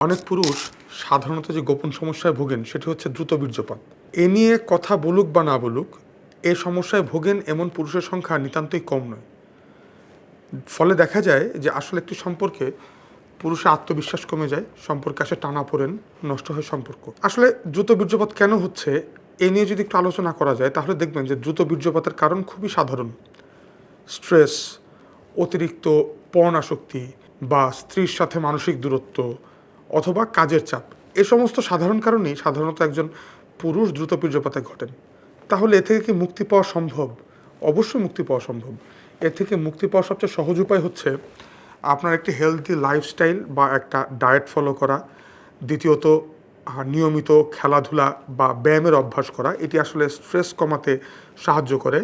অনেক পুরুষ সাধারণত যে গোপন সমস্যায় ভোগেন, সেটি হচ্ছে দ্রুত বীর্যপাত এ নিয়ে কথা বলুক বা না বলুক, এ সমস্যায় ভোগেন এমন পুরুষের সংখ্যা নিতান্তই কম নয়। ফলে দেখা যায় যে আসলে একটি সম্পর্কে পুরুষের আত্মবিশ্বাস কমে যায়, সম্পর্কে আসে টানা পড়েন, নষ্ট হয় সম্পর্ক। আসলে দ্রুত বীর্যপাত কেন হচ্ছে, এ নিয়ে যদি একটু আলোচনা করা যায়, তাহলে দেখবেন যে দ্রুত বীর্যপাতের কারণ খুবই সাধারণ। স্ট্রেস, অতিরিক্ত পণ আসক্তি বা স্ত্রীর সাথে মানসিক দূরত্ব অথবা কাজের চাপ। এ সমস্ত সাধারণ কারণেই সাধারণত একজন পুরুষ দ্রুত বীর্যপাতে ঘটেন। তাহলে এ থেকে কি মুক্তি পাওয়া সম্ভব? অবশ্যই মুক্তি পাওয়া সম্ভব। এ থেকে মুক্তি পাওয়ার সবচেয়ে সহজ উপায় হচ্ছে আপনার একটি হেলদি লাইফস্টাইল বা একটা ডায়েট ফলো করা, দ্বিতীয়ত নিয়মিত খেলাধুলা বা ব্যায়ামের অভ্যাস করা, এটি আসলে স্ট্রেস কমাতে সাহায্য করে।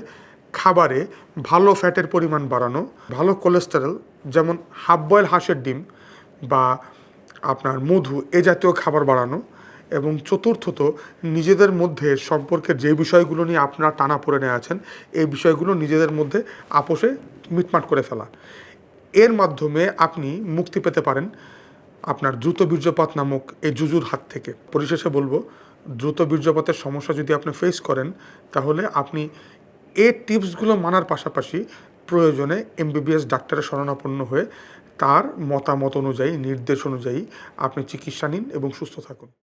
খাবারে ভালো ফ্যাটের পরিমাণ বাড়ানো, ভালো কোলেস্টেরল যেমন হাফ বয়েল হাঁসের ডিম বা আপনার মধু এ জাতীয় খাবার বাড়ানো এবং চতুর্থত নিজেদের মধ্যে সম্পর্কের যে বিষয়গুলো নিয়ে আপনারা টানা পড়ে আছেন, এই বিষয়গুলো নিজেদের মধ্যে আপোষে মিটমাট করে ফেলা। এর মাধ্যমে আপনি মুক্তি পেতে পারেন আপনার দ্রুত বীর্যপাত নামক এই জুজুর হাত থেকে। পরিশেষে বলব, দ্রুত বীর্যপাতের সমস্যা যদি আপনি ফেস করেন, তাহলে আপনি এই টিপসগুলো মানার পাশাপাশি প্রয়োজনে এমবিবিএস ডাক্তারের শরণাপন্ন হয়ে তার মতামত অনুযায়ী, নির্দেশ অনুযায়ী আপনি চিকিৎসা নিন এবং সুস্থ থাকুন।